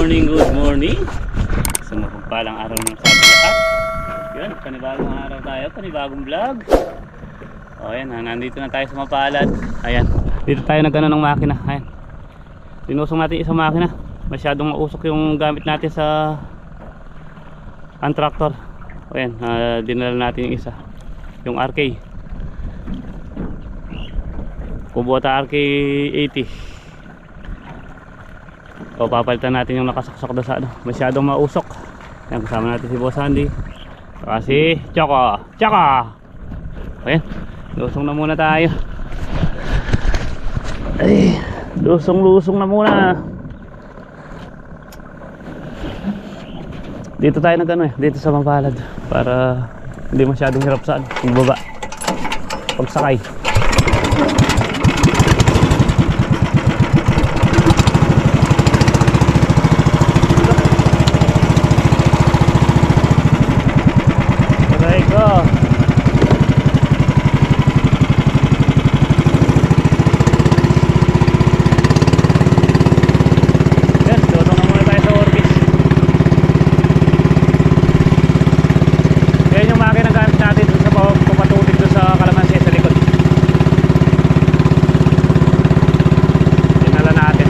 morning, good morning. Sa mapagpalang araw ng sa lahat. Yun, panibagong araw tayo, panibagong vlog. O ayan, ah, nandito na tayo sa mapalad. Ayan, dito tayo nagano ng makina. Ayan. Tinusong natin isang makina. Masyadong mausok yung gamit natin sa ang tractor. Ayan, ah, dinala natin yung isa. Yung RK. Kubota RK 80. O papalitan natin yung nakasaksak doon sa ano. Masyadong mausok. Ayan, kasama natin si Boss Andy. Saka si Choco. Choco! Ayan. Lusong na muna tayo. Ay, lusong-lusong na muna. Dito tayo nag ano eh, dito sa Mampalad para hindi masyadong hirap sa ano, baba. Pagsakay. Aray ko. Yan, tutong na muna tayo sa Orbis. Yan yung makina gamit natin dun sa pa- papatubig dun sa kalamansi sa likod. Dinala natin.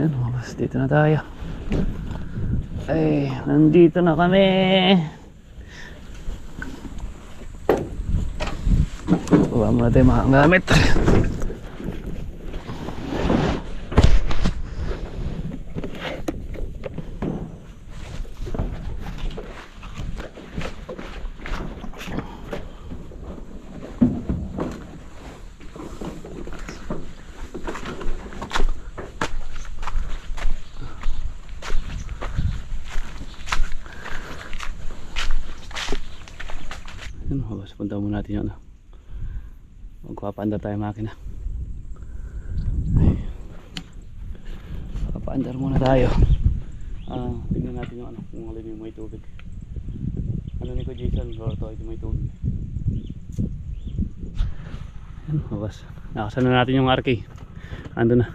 Yan, lumabas dito na tayo. Ay, nandito na kami. Bawa muna tayo mga gamit. Lumabas. Punta muna natin yung ano. Magpapaandar tayo makina. Papaandar muna tayo. Ah, tingnan natin yung ano, kung alin yung may tubig. Ano ni ko Jason, bro, to ito may tubig. Yan, lumabas. Nakasan na natin yung RK. Ando na.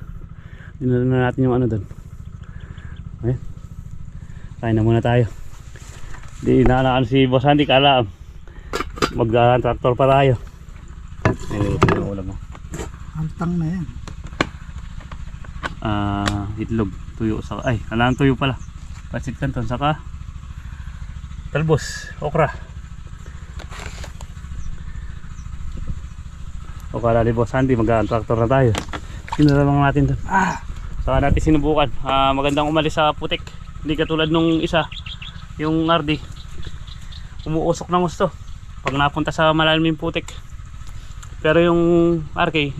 Dinala na natin yung ano doon. Ayan. Kain na muna tayo. Di inaalaan si Boss Andy, kala mag-tractor pa tayo. Ayun, ito yung ulam mo. Antang na yan. Ah, itlog, tuyo sa ay, alam tuyo pala. Pasit kanton saka talbos, okra. O kala ni Boss Andy, mag-tractor na tayo. Sinalamang natin doon. Ah, saka natin sinubukan. Ah, magandang umalis sa putik. Hindi katulad nung isa, yung RD. Umuusok ng gusto pag napunta sa malalim yung putik. Pero yung RK,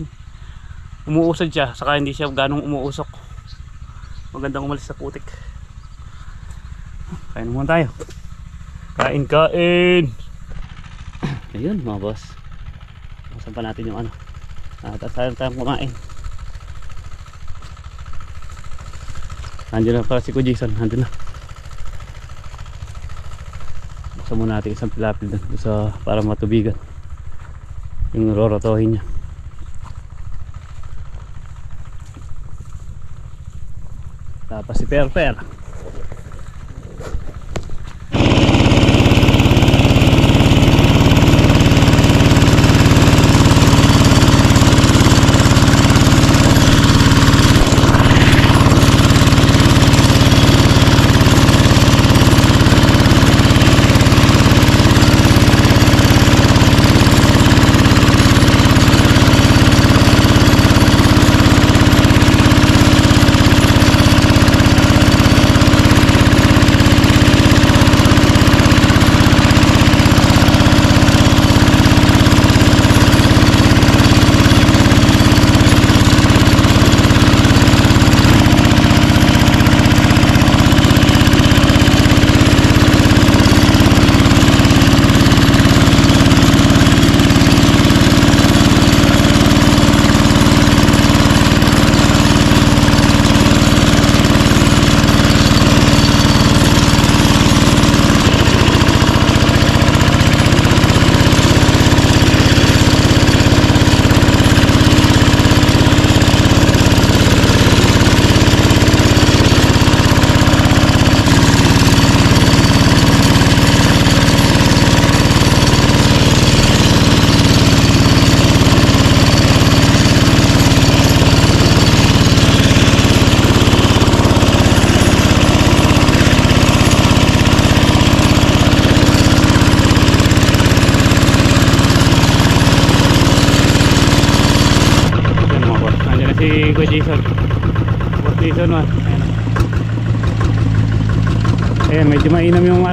umuusad siya, saka hindi siya ganong umuusok. Magandang umalis sa putik. Kain muna tayo. Kain, kain! Ayun mga boss. Buksan pa natin yung ano. At tayo tayong kumain. Nandiyan na pala si Ko Jason. Nandiyan na. Buksan muna natin isang pilapil doon sa para matubigan. Yung rorotohin niya. Tapos si Per Per.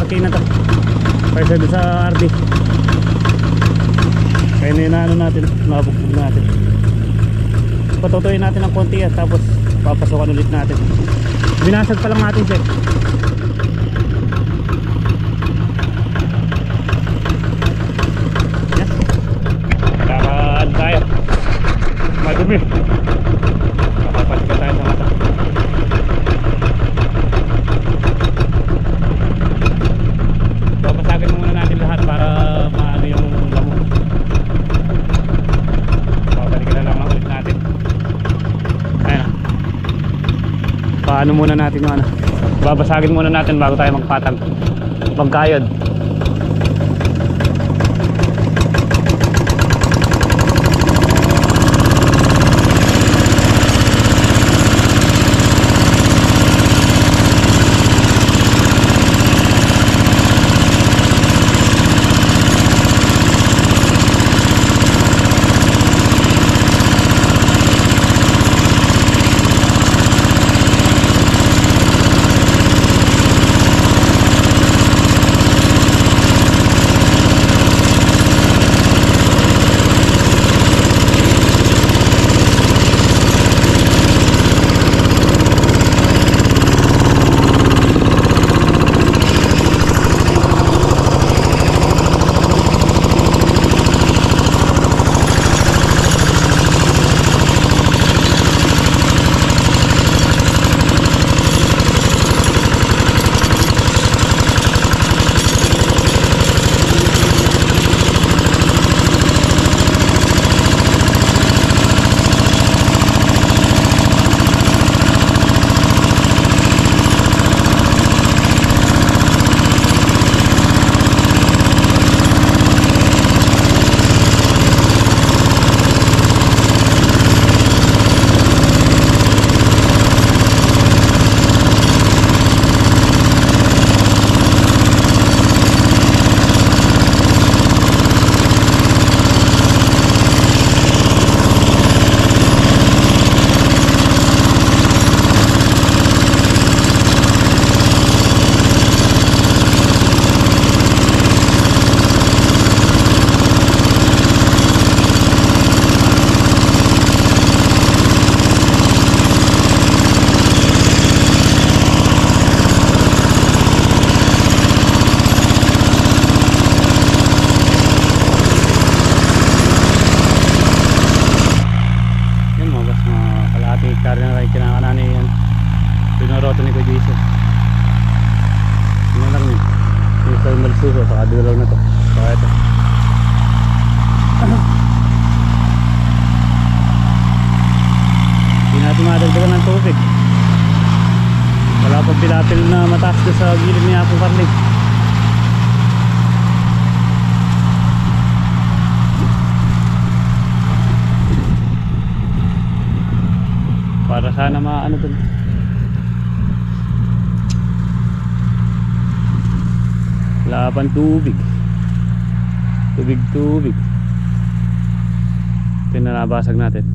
RK na to. Kaysa doon sa RD. Kaya na yun ano natin, nakabugbog natin. Patutuyin natin ng konti at tapos papasokan ulit natin. Binasag pa lang natin siya. Yan. Kakaan tayo. Madumi. Nakapalit ka tayo sa mata. Papasagin muna natin lahat para maano yung lamok. Babalikan na lang ang ulit natin. Ayan. Paano muna natin yung ano? Babasagin muna natin bago tayo magpatag. Magkayod. Mga kalahati hektarya na tayo kinakanan ni yan. Pinoroto ni Kuya Jason. Ano lang yun. Yung sa Malsuso, saka dalaw na to. Saka ito. Hindi natin madagdagan ng tubig. Wala pang pilapil na mataas sa gilid ni Apo Carling. Para sana maano dun. Laban tubig. Tubig tubig. Ito yung nabasag natin.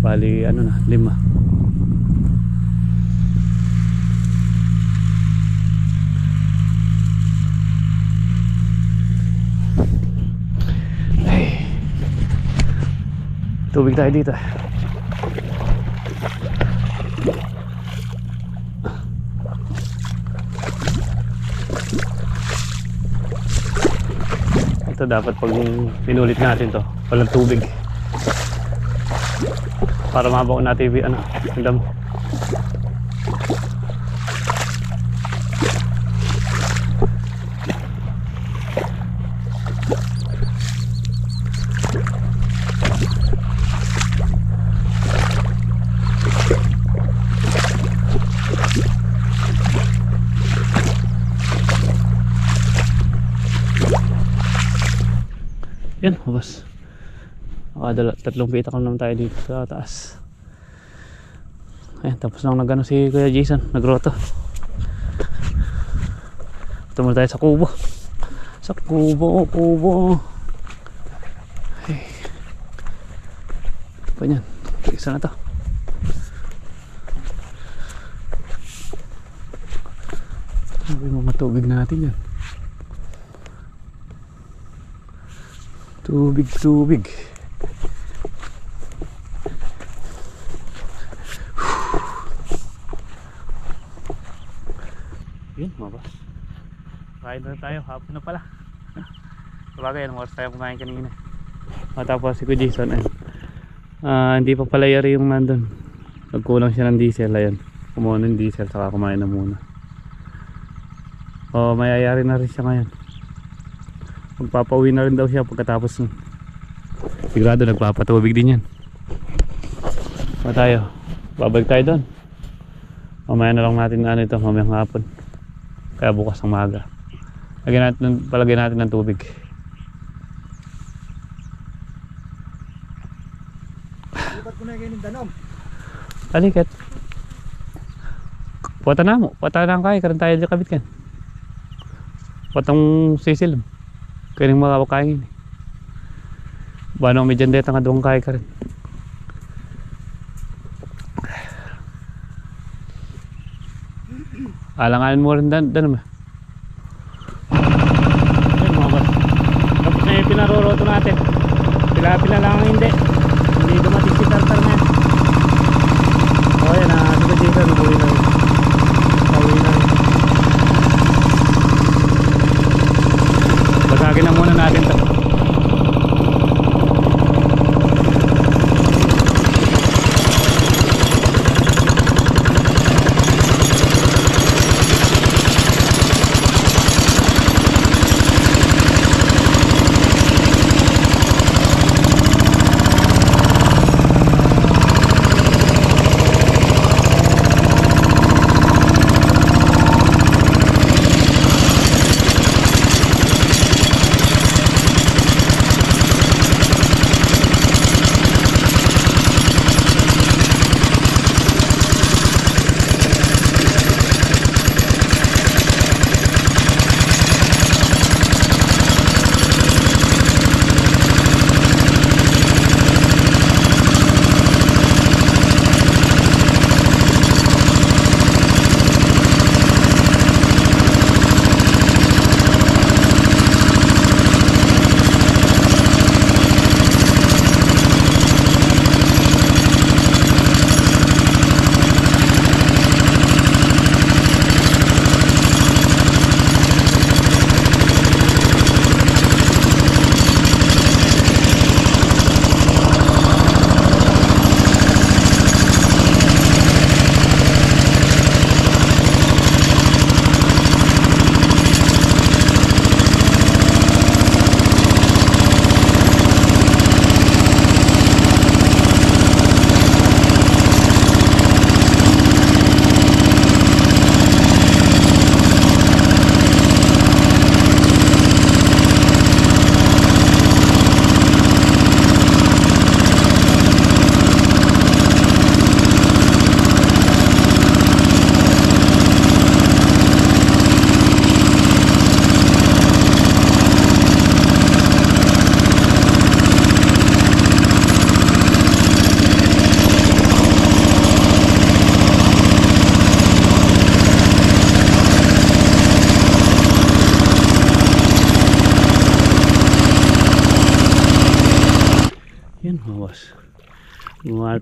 Bali ano na lima. Ay. tubig tayo dito Ito dapat pag pinulit natin to, walang tubig. Para mabaw natin yung ano, ang damo. boss. Nakadala tatlong pita pitak naman tayo dito sa taas. Ayan tapos nang nagano si kuya Jason nagroto. Tumulong tayo sa kubo. Sa kubo kubo. Ay. Ito pa yan isa na to. Sabi mo matubig natin yan. Tubig, tubig. Yun, mga boss. Kain na tayo, hapon na pala. Sabagay, anong oras tayo kumain kanina. Matapos si Jason, ayun. Ah, hindi pa pala yari yung nandun. Nagkulang siya ng diesel, ayun. Kumuha ng diesel, saka kumain na muna. Oh, mayayari na rin siya ngayon. Magpapauwi na rin daw siya pagkatapos nun. Sigurado nagpapatubig din yan. O tayo, babalik tayo doon. Mamaya na lang natin ano ito, mamayang hapon. Kaya bukas ng maga. Lagyan natin, palagyan natin ng tubig. Lipat ko na kayo ng danom. Talikat. Puwata na mo. Puwata na ang kaya. Karoon tayo dyan kabit kan. Puwatang sisil. Kaya nang makakakain. Bano may dyan dito nga doon kaya ka rin. Alanganin mo rin dan, dan mo. Ayun mga. Tapos na yung pinaroroto natin. Pila-pila lang ang hindi. Hindi dumating si tartar na yan. Oh, yan na. Sabi dito, nabuwi na rin. Pauwi na rin. Basagin na muna natin to.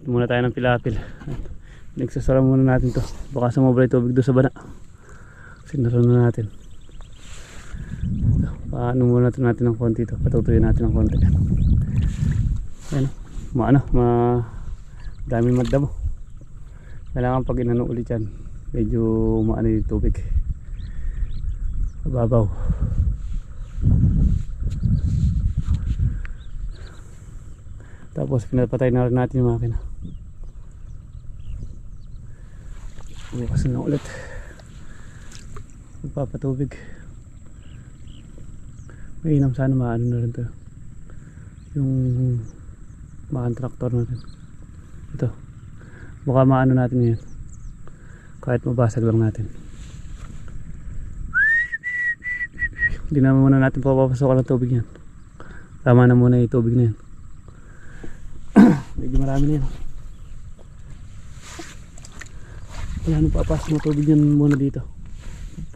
Muna tayo ng pilapil. Nagsasara muna natin to. Baka sumobra yung tubig doon sa bana. Sinara na natin. Paano muna natin natin ng konti to. Patutuyin natin ng konti. Ayan. Maano, ma daming madamo. Kailangan pag inano ulit yan. Medyo maano yung tubig. Mababaw. Tapos pinapatay na rin natin yung makina. Bukas na ulit. Magpapatubig. Mainam sana maano na rin to. Yung makan traktor natin. Ito. Baka maano natin ngayon. Kahit mabasag lang natin. Hindi naman muna natin papapasokan ng tubig yan. Tama na muna yung tubig na yan. Medyo marami na yan. Kaya ano papasok na tubig yan muna dito.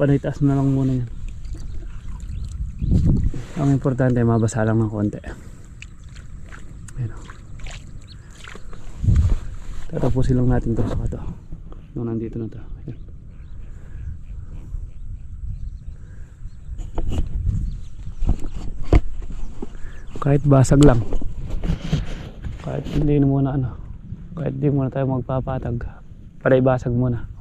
Panitaas na lang muna yan. Ang importante, mabasa lang ng konti. Ayan. Tatapusin lang natin to sa to. Nung nandito na to. Kahit basag lang. Kahit hindi na muna ano. Kahit hindi muna tayo magpapatag. Para ibasag muna.